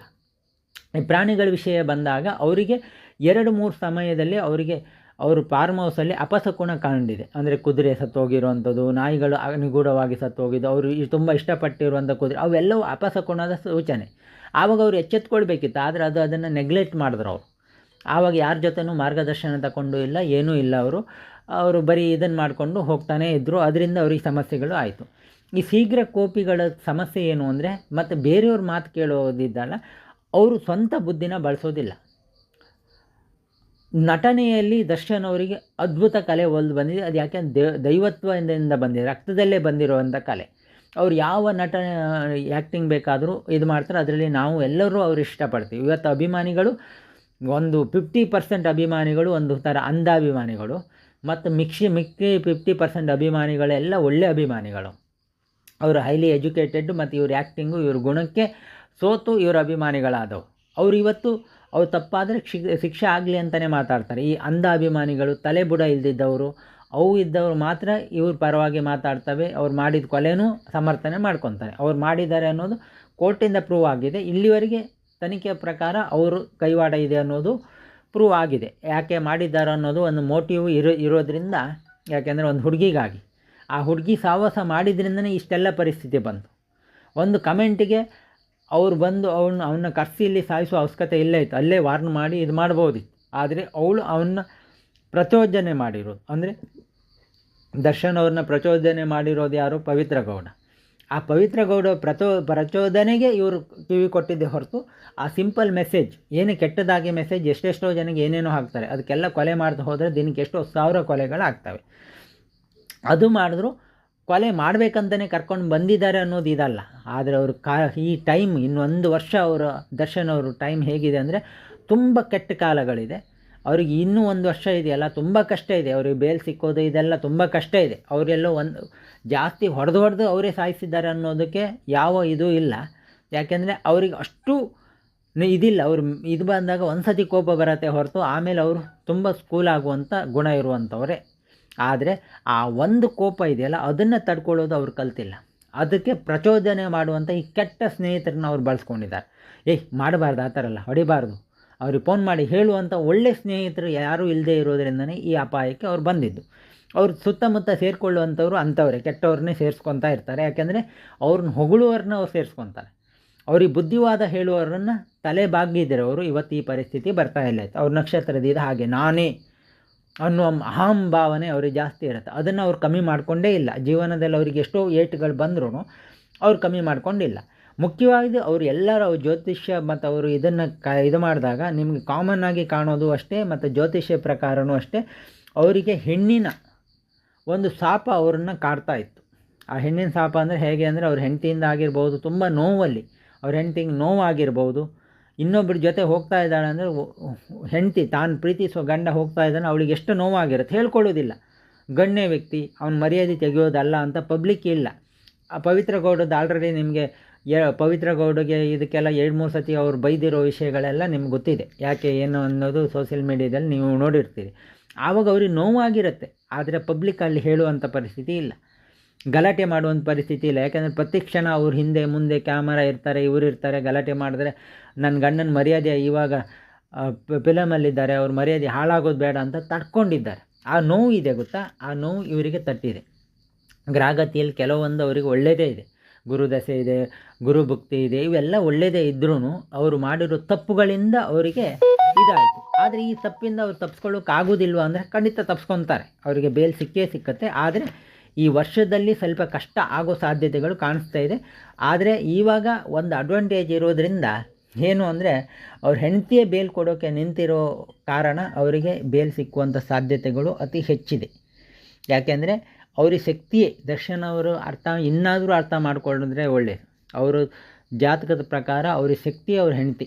ಈ ಪ್ರಾಣಿಗಳ ವಿಷಯ ಬಂದಾಗ ಅವರಿಗೆ ಎರಡು ಮೂರು ಸಮಯದಲ್ಲಿ ಅವರಿಗೆ ಅವರು ಫಾರ್ಮ್ ಹೌಸಲ್ಲಿ ಅಪಸಕುಣ ಕಂಡಿದೆ. ಅಂದರೆ ಕುದುರೆ ಸತ್ತೋಗಿರುವಂಥದ್ದು, ನಾಯಿಗಳು ನಿಗೂಢವಾಗಿ ಸತ್ತೋಗಿದ್ದು, ಅವರು ತುಂಬ ಇಷ್ಟಪಟ್ಟಿರುವಂಥ ಕುದುರೆ, ಅವೆಲ್ಲವೂ ಅಪಸಕುಣದ ಸೂಚನೆ. ಆವಾಗ ಅವರು ಎಚ್ಚೆತ್ಕೊಳ್ಬೇಕಿತ್ತು, ಆದರೆ ಅದು ಅದನ್ನು ನೆಗ್ಲೆಕ್ಟ್ ಮಾಡಿದ್ರು ಅವರು. ಆವಾಗ ಯಾರ ಜೊತೆನೂ ಮಾರ್ಗದರ್ಶನ ತಗೊಂಡು ಇಲ್ಲ, ಏನೂ ಇಲ್ಲ ಅವರು. ಅವರು ಬರೀ ಇದನ್ನು ಮಾಡಿಕೊಂಡು ಹೋಗ್ತಾನೇ ಇದ್ದರು ಅದರಿಂದ ಅವ್ರಿಗೆ ಸಮಸ್ಯೆಗಳು ಆಯಿತು. ಈ ಶೀಘ್ರ ಕೋಪಿಗಳ ಸಮಸ್ಯೆ ಏನು ಅಂದರೆ, ಮತ್ತು ಬೇರೆಯವ್ರ ಮಾತು ಕೇಳೋದಿದ್ದಲ್ಲ, ಅವರು ಸ್ವಂತ ಬುದ್ಧಿನ ಬಳಸೋದಿಲ್ಲ. ನಟನೆಯಲ್ಲಿ ದರ್ಶನ್ ಅವರಿಗೆ ಅದ್ಭುತ ಕಲೆ ಒಲ್ದು ಬಂದಿದೆ. ಅದು ಯಾಕೆ ದೈವತ್ವದಿಂದ ಬಂದಿದೆ. ರಕ್ತದಲ್ಲೇ ಬಂದಿರುವಂಥ ಕಲೆ. ಅವ್ರು ಯಾವ ನಟ ಆ್ಯಕ್ಟಿಂಗ್ ಬೇಕಾದರೂ ಇದು ಮಾಡ್ತಾರೆ. ಅದರಲ್ಲಿ ನಾವು ಎಲ್ಲರೂ ಅವ್ರು ಇಷ್ಟಪಡ್ತೀವಿ. ಇವತ್ತು ಅಭಿಮಾನಿಗಳು ಒಂದು ಫಿಫ್ಟಿ ಪರ್ಸೆಂಟ್ ಅಭಿಮಾನಿಗಳು, ಒಂದು ಥರ ಅಂಧಾಭಿಮಾನಿಗಳು, ಮತ್ತು ಮಿಕ್ಸಿ, ಮಿಕ್ಕಿ ಫಿಫ್ಟಿ ಪರ್ಸೆಂಟ್ ಅಭಿಮಾನಿಗಳೆಲ್ಲ ಒಳ್ಳೆ ಅಭಿಮಾನಿಗಳು. ಅವರು ಹೈಲಿ ಎಜುಕೇಟೆಡ್ ಮತ್ತು ಇವ್ರ ಆ್ಯಕ್ಟಿಂಗು ಇವ್ರ ಗುಣಕ್ಕೆ ಸೋತು ಇವ್ರ ಅಭಿಮಾನಿಗಳಾದವು. ಅವ್ರು ಇವತ್ತು ಅವ್ರು ತಪ್ಪಾದರೆ ಶಿಕ್ಷೆ ಆಗಲಿ ಅಂತಲೇ ಮಾತಾಡ್ತಾರೆ. ಈ ಅಂಧ ಅಭಿಮಾನಿಗಳು ತಲೆ ಬುಡ ಇಲ್ದಿದ್ದವರು, ಅವು ಇದ್ದವರು ಮಾತ್ರ ಇವ್ರ ಪರವಾಗಿ ಮಾತಾಡ್ತವೆ, ಅವ್ರು ಮಾಡಿದ ಕೊಲೆನೂ ಸಮರ್ಥನೆ ಮಾಡ್ಕೊತಾರೆ. ಅವ್ರು ಮಾಡಿದ್ದಾರೆ ಅನ್ನೋದು ಕೋರ್ಟಿಂದ ಪ್ರೂವ್ ಆಗಿದೆ. ಇಲ್ಲಿವರೆಗೆ ತನಿಖೆಯ ಪ್ರಕಾರ ಅವರು ಕೈವಾಡ ಇದೆ ಅನ್ನೋದು ಪ್ರೂವ್ ಆಗಿದೆ. ಯಾಕೆ ಮಾಡಿದ್ದಾರೆ ಅನ್ನೋದು ಒಂದು ಮೋಟಿವ್ ಇರೋ, ಇರೋದ್ರಿಂದ, ಯಾಕೆಂದರೆ ಒಂದು ಹುಡುಗಿಗಾಗಿ. ಆ ಹುಡುಗಿ ಸಾವಾಸ ಮಾಡಿದ್ರಿಂದನೇ ಇಷ್ಟೆಲ್ಲ ಪರಿಸ್ಥಿತಿ ಬಂತು. ಒಂದು ಕಮೆಂಟಿಗೆ ಅವ್ರು ಬಂದು ಅವನ್ನ ಅವನ್ನ ಕರ್ಸಿ ಇಲ್ಲಿ ಸಾಯಿಸುವ ಅವಶ್ಯಕತೆ ಇಲ್ಲ ಇತ್ತು. ಅಲ್ಲೇ ವಾರ್ನ್ ಮಾಡಿ ಇದು ಮಾಡ್ಬೋದಿತ್ತು. ಆದರೆ ಅವಳು ಅವನ್ನ ಪ್ರಚೋದನೆ ಮಾಡಿರೋದು. ಅಂದರೆ ದರ್ಶನ್ ಅವ್ರನ್ನ ಪ್ರಚೋದನೆ ಮಾಡಿರೋದು ಯಾರು? ಪವಿತ್ರ ಗೌಡ. ಆ ಪವಿತ್ರ ಗೌಡ ಪ್ರಚೋ, ಪ್ರಚೋದನೆಗೆ ಇವರು ಕಿವಿ ಕೊಟ್ಟಿದ್ದೆ ಹೊರತು ಆ ಸಿಂಪಲ್ ಮೆಸೇಜ್ ಏನೇ ಕೆಟ್ಟದಾಗಿ ಮೆಸೇಜ್ ಎಷ್ಟೆಷ್ಟೋ ಜನಕ್ಕೆ ಏನೇನೋ ಹಾಕ್ತಾರೆ. ಅದಕ್ಕೆಲ್ಲ ಕೊಲೆ ಮಾಡ್ತಾ ಹೋದರೆ ದಿನಕ್ಕೆ ಎಷ್ಟೋ ಸಾವಿರ ಕೊಲೆಗಳಾಗ್ತವೆ ಅದು ಮಾಡಿದ್ರು ಕೊಲೆ ಮಾಡಬೇಕಂತಲೇ ಕರ್ಕೊಂಡು ಬಂದಿದ್ದಾರೆ ಅನ್ನೋದು ಇದಲ್ಲ. ಆದರೆ ಅವರು ಕಾ, ಈ ಟೈಮ್ ಇನ್ನೊಂದು ವರ್ಷ ಅವರ ದರ್ಶನ್ ಅವರು ಟೈಮ್ ಹೇಗಿದೆ ಅಂದರೆ ತುಂಬ ಕೆಟ್ಟ ಕಾಲಗಳಿದೆ. ಅವ್ರಿಗೆ ಇನ್ನೂ ಒಂದು ವರ್ಷ ಇದೆಯಲ್ಲ ತುಂಬ ಕಷ್ಟ ಇದೆ. ಅವ್ರಿಗೆ ಬೇಲ್ ಸಿಕ್ಕೋದು ಇದೆಲ್ಲ ತುಂಬ ಕಷ್ಟ ಇದೆ. ಅವರೆಲ್ಲೋ ಒಂದು, ಜಾಸ್ತಿ ಹೊಡೆದು ಹೊಡೆದು ಅವರೇ ಸಾಯಿಸಿದ್ದಾರೆ ಅನ್ನೋದಕ್ಕೆ ಯಾವ ಇದು ಇಲ್ಲ. ಯಾಕೆಂದರೆ ಅವ್ರಿಗೆ ಅಷ್ಟು ಇದಿಲ್ಲ. ಅವರು ಇದು ಬಂದಾಗ ಒಂದು ಸತಿ ಕೋಪ ಬರತ್ತೆ ಹೊರತು ಆಮೇಲೆ ಅವರು ತುಂಬ ಸ್ಕೂಲ್ ಆಗುವಂಥ ಗುಣ ಇರುವಂಥವ್ರೆ ಆದರೆ ಆ ಒಂದು ಕೋಪ ಇದೆಯಲ್ಲ, ಅದನ್ನು ತಡ್ಕೊಳ್ಳೋದು ಅವ್ರು ಕಲ್ತಿಲ್ಲ. ಅದಕ್ಕೆ ಪ್ರಚೋದನೆ ಮಾಡುವಂಥ ಈ ಕೆಟ್ಟ ಸ್ನೇಹಿತರನ್ನ ಅವ್ರು ಬಳಸ್ಕೊಂಡಿದ್ದಾರೆ. ಏಯ್, ಮಾಡಬಾರ್ದು, ಆ ಥರ ಅಲ್ಲ, ಹೊಡಿಬಾರ್ದು. ಅವ್ರಿಗೆ ಫೋನ್ ಮಾಡಿ ಹೇಳುವಂಥ ಒಳ್ಳೆ ಸ್ನೇಹಿತರು ಯಾರೂ ಇಲ್ಲದೆ ಇರೋದ್ರಿಂದನೇ ಈ ಅಪಾಯಕ್ಕೆ ಅವ್ರು ಬಂದಿದ್ದು. ಅವ್ರು ಸುತ್ತಮುತ್ತ ಸೇರಿಕೊಳ್ಳುವಂಥವ್ರು ಅಂಥವ್ರೆ, ಕೆಟ್ಟವ್ರನ್ನೇ ಸೇರಿಸ್ಕೊತಾ ಇರ್ತಾರೆ. ಯಾಕೆಂದರೆ ಅವ್ರನ್ನ ಹೊಗಳುವವ್ರನ್ನ ಅವ್ರು ಸೇರಿಸ್ಕೊತಾರೆ. ಅವ್ರಿಗೆ ಬುದ್ಧಿವಾದ ಹೇಳುವವರನ್ನು ತಲೆ ಬಾಗಿದ್ದರೆ ಅವರು ಇವತ್ತು ಈ ಪರಿಸ್ಥಿತಿ ಬರ್ತಾ ಇಲ್ಲ. ಅವ್ರ ನಕ್ಷತ್ರದ ಹಾಗೆ ನಾನೇ. ಅನ್ನುವ ಅಹಂ ಭಾವನೆ ಅವ್ರಿಗೆ ಜಾಸ್ತಿ ಇರುತ್ತೆ. ಅದನ್ನು ಅವ್ರು ಕಮ್ಮಿ ಮಾಡಿಕೊಂಡೇ ಇಲ್ಲ. ಜೀವನದಲ್ಲಿ ಅವ್ರಿಗೆ ಎಷ್ಟೋ ಏಟುಗಳು ಬಂದ್ರೂ ಅವ್ರು ಕಮ್ಮಿ ಮಾಡಿಕೊಂಡಿಲ್ಲ. ಮುಖ್ಯವಾಗಿ ಅವರು ಎಲ್ಲರೂ ಜ್ಯೋತಿಷ್ಯ ಮತ್ತು ಅವರು ಇದನ್ನು ಕ ಇದು ಮಾಡಿದಾಗ ನಿಮಗೆ ಕಾಮನ್ ಆಗಿ ಕಾಣೋದು ಅಷ್ಟೇ ಮತ್ತು ಜ್ಯೋತಿಷ್ಯ ಪ್ರಕಾರವೂ ಅಷ್ಟೇ ಅವರಿಗೆ ಹೆಣ್ಣಿನ ಒಂದು ಸಾಪ ಅವ್ರನ್ನ ಕಾಡ್ತಾ ಇತ್ತು. ಆ ಹೆಣ್ಣಿನ ಸಾಪ ಅಂದರೆ ಹೇಗೆ ಅಂದರೆ ಅವ್ರ ಹೆಂಡತಿಯಿಂದ ಆಗಿರ್ಬೋದು ತುಂಬ ನೋವಲ್ಲಿ. ಅವ್ರ ಹೆಂಡ್ತಿಗೆ ನೋವಾಗಿರ್ಬೋದು. ಇನ್ನೊಬ್ಬರ ಜೊತೆ ಹೋಗ್ತಾ ಇದ್ದಾಳೆ ಅಂದರೆ ಹೆಂಡತಿ, ತಾನು ಪ್ರೀತಿಸೋ ಗಂಡ ಹೋಗ್ತಾ ಇದ್ದಾನೆ, ಅವಳಿಗೆ ಎಷ್ಟು ನೋವಾಗಿರುತ್ತೆ, ಹೇಳ್ಕೊಳ್ಳೋದಿಲ್ಲ. ಗಣ್ಯ ವ್ಯಕ್ತಿ, ಅವನ ಮರ್ಯಾದೆ ತೆಗೆಯೋದಲ್ಲ ಅಂತ ಪಬ್ಲಿಕ್ ಇಲ್ಲ. ಆ ಪವಿತ್ರ ಗೌಡದ್ದು ಆಲ್ರೆಡಿ ನಿಮಗೆ ಪವಿತ್ರ ಗೌಡಗೆ ಇದಕ್ಕೆಲ್ಲ ಎರಡು, ಮೂರು ಸತಿ ಅವ್ರು ಬೈದಿರೋ ವಿಷಯಗಳೆಲ್ಲ ನಿಮ್ಗೆ ಗೊತ್ತಿದೆ. ಯಾಕೆ, ಏನು ಅನ್ನೋದು ಸೋಷಿಯಲ್ ಮೀಡ್ಯಾದಲ್ಲಿ ನೀವು ನೋಡಿರ್ತೀರಿ. ಆವಾಗ ಅವ್ರಿಗೆ ನೋವಾಗಿರುತ್ತೆ, ಆದರೆ ಪಬ್ಲಿಕ್ ಅಲ್ಲಿ ಹೇಳುವಂಥ ಪರಿಸ್ಥಿತಿ ಇಲ್ಲ. ಗಲಾಟೆ ಮಾಡುವಂಥ ಪರಿಸ್ಥಿತಿ ಇಲ್ಲ. ಯಾಕಂದರೆ ಪ್ರತಿ ಕ್ಷಣ ಅವ್ರ ಹಿಂದೆ, ಮುಂದೆ ಕ್ಯಾಮರಾ ಇರ್ತಾರೆ, ಇವರು ಇರ್ತಾರೆ, ಗಲಾಟೆ ಮಾಡಿದ್ರೆ ನನ್ನ ಗಂಡನ ಮರ್ಯಾದೆ ಇವಾಗ ಫಿಲಮಲ್ಲಿದ್ದಾರೆ ಅವ್ರ ಮರ್ಯಾದೆ ಹಾಳಾಗೋದು ಬೇಡ ಅಂತ ತಡ್ಕೊಂಡಿದ್ದಾರೆ. ಆ ನೋವು ಇದೆ ಗೊತ್ತಾ? ಆ ನೋವು ಇವರಿಗೆ ತಟ್ಟಿದೆ. ಗ್ರಾಗತಿಯಲ್ಲಿ ಕೆಲವೊಂದು ಅವರಿಗೆ ಒಳ್ಳೆಯದೇ ಇದೆ. ಗುರುದಸೆ ಇದೆ ಗುರುಭಕ್ತಿ ಇದೆ, ಇವೆಲ್ಲ ಒಳ್ಳೆಯದೇ ಇದ್ರೂ ಅವರು ಮಾಡಿರೋ ತಪ್ಪುಗಳಿಂದ ಅವರಿಗೆ ಇದಾಯಿತು. ಆದರೆ ಈ ತಪ್ಪಿಂದ ಅವ್ರು ತಪ್ಪಿಸ್ಕೊಳ್ಳೋಕ್ಕಾಗೋದಿಲ್ವ ಅಂದರೆ ಖಂಡಿತ ತಪ್ಸ್ಕೊತಾರೆ. ಅವರಿಗೆ ಬೇಲ್ ಸಿಕ್ಕೇ ಸಿಕ್ಕತ್ತೆ. ಆದರೆ ಈ ವರ್ಷದಲ್ಲಿ ಸ್ವಲ್ಪ ಕಷ್ಟ ಆಗೋ ಸಾಧ್ಯತೆಗಳು ಕಾಣಿಸ್ತಾ ಇದೆ. ಆದರೆ ಇವಾಗ ಒಂದು ಅಡ್ವಾಂಟೇಜ್ ಇರೋದರಿಂದ ಏನು ಅಂದರೆ ಅವ್ರ ಹೆಂಡತಿಯೇ ಬೇಲ್ ಕೊಡೋಕ್ಕೆ ನಿಂತಿರೋ ಕಾರಣ ಅವರಿಗೆ ಬೇಲ್ ಸಿಕ್ಕುವಂಥ ಸಾಧ್ಯತೆಗಳು ಅತಿ ಹೆಚ್ಚಿದೆ. ಯಾಕೆಂದರೆ ಅವ್ರಿಗೆ ಶಕ್ತಿಯೇ ದರ್ಶನ್ ಅವರು ಅರ್ಥ ಇನ್ನಾದರೂ ಅರ್ಥ ಮಾಡಿಕೊಂಡ್ರೆ ಒಳ್ಳೆಯದು ಅವರು ಜಾತಕದ ಪ್ರಕಾರ ಅವ್ರ ಶಕ್ತಿ ಅವ್ರ ಹೆಂಡತಿ.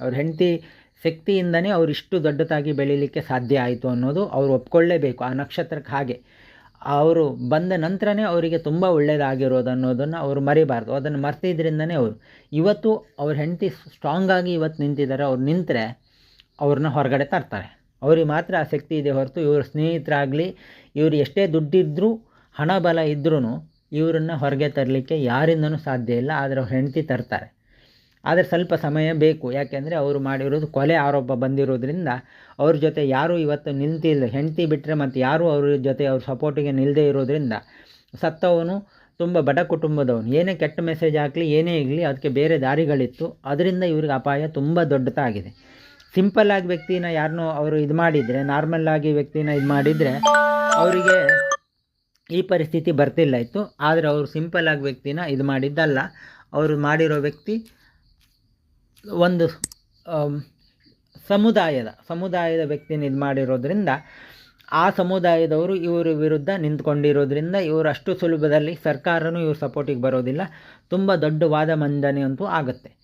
ಅವ್ರ ಹೆಂಡತಿ ಶಕ್ತಿಯಿಂದನೇ ಅವರಿಷ್ಟು ದೊಡ್ಡದಾಗಿ ಬೆಳೀಲಿಕ್ಕೆ ಸಾಧ್ಯ ಆಯಿತು ಅನ್ನೋದು ಅವ್ರು ಒಪ್ಕೊಳ್ಳೇಬೇಕು ಆ ನಕ್ಷತ್ರಕ್ಕೆ ಹಾಗೆ. ಅವರು ಬಂದ ನಂತರನೇ ಅವರಿಗೆ ತುಂಬ ಒಳ್ಳೆಯದಾಗಿರೋದು ಅನ್ನೋದನ್ನು ಅವರು ಮರಿಬಾರ್ದು. ಅದನ್ನು ಮರ್ತಿದ್ರಿಂದನೇ ಅವರು. ಇವತ್ತು ಅವ್ರ ಹೆಂಡತಿ ಸ್ಟ್ರಾಂಗಾಗಿ ಇವತ್ತು ನಿಂತಿದ್ದಾರೆ ಅವ್ರು ನಿಂತರೆ ಅವ್ರನ್ನ ಹೊರಗಡೆ ತರ್ತಾರೆ. ಅವ್ರಿಗೆ ಮಾತ್ರ ಆ ಶಕ್ತಿ ಇದೆ ಹೊರತು ಇವ್ರ ಸ್ನೇಹಿತರಾಗಲಿ, ಇವರು ಎಷ್ಟೇ ದುಡ್ಡಿದ್ದರೂ ಹಣ ಬಲ ಇದ್ರೂ ಇವರನ್ನು ಹೊರಗೆ ತರಲಿಕ್ಕೆ ಯಾರಿಂದನೂ ಸಾಧ್ಯ ಇಲ್ಲ. ಆದರೆ ಅವ್ರ ಹೆಂಡತಿ ತರ್ತಾರೆ. ಆದರೆ ಸ್ವಲ್ಪ ಸಮಯ ಬೇಕು. ಯಾಕೆಂದರೆ ಅವರು ಮಾಡಿರೋದು ಕೊಲೆ ಆರೋಪ ಬಂದಿರೋದ್ರಿಂದ ಅವ್ರ ಜೊತೆ ಯಾರೂ ಇವತ್ತು ನಿಲ್ತಿಲ್ಲ. ಹೆಂಡತಿ ಬಿಟ್ಟರೆ ಮತ್ತು ಯಾರೂ ಅವ್ರ ಜೊತೆ ಅವ್ರ ಸಪೋರ್ಟಿಗೆ ನಿಲ್ಲದೆ ಇರೋದ್ರಿಂದ ಸತ್ತವನು ತುಂಬ ಬಡ ಕುಟುಂಬದವನು. ಏನೇ ಕೆಟ್ಟ ಮೆಸೇಜ್ ಹಾಕಲಿ, ಏನೇ ಇರಲಿ, ಅದಕ್ಕೆ ಬೇರೆ ದಾರಿಗಳಿತ್ತು. ಅದರಿಂದ ಇವ್ರಿಗೆ ಅಪಾಯ ತುಂಬ ದೊಡ್ಡದಾಗಿದೆ. ಸಿಂಪಲ್ಲಾಗಿ ವ್ಯಕ್ತಿನ ಯಾರನ್ನೋ ಅವರು ಇದು ಮಾಡಿದರೆ ನಾರ್ಮಲ್ಲಾಗಿ ವ್ಯಕ್ತಿನ ಇದು ಮಾಡಿದರೆ ಅವರಿಗೆ ಈ ಪರಿಸ್ಥಿತಿ ಬರ್ತಿಲ್ಲ ಇತ್ತು ಆದರೆ ಅವರು ಸಿಂಪಲ್ ಆಗಿ ವ್ಯಕ್ತಿನ ಇದು ಮಾಡಿದ್ದಲ್ಲ. ಅವರು ಮಾಡಿರೋ ವ್ಯಕ್ತಿ ಒಂದು ಸಮುದಾಯದ ಸಮುದಾಯದ ವ್ಯಕ್ತಿನ ಇದು ಮಾಡಿರೋದ್ರಿಂದ ಆ ಸಮುದಾಯದವರು ಇವರ ವಿರುದ್ಧ ನಿಂತ್ಕೊಂಡಿರೋದ್ರಿಂದ ಇವರು ಅಷ್ಟು ಸುಲಭದಲ್ಲಿ ಸರ್ಕಾರನೂ ಇವ್ರ ಸಪೋರ್ಟಿಗೆ ಬರೋದಿಲ್ಲ. ತುಂಬ ದೊಡ್ಡ ವಾದ ಮಂಡನೆ ಅಂತೂ ಆಗುತ್ತೆ.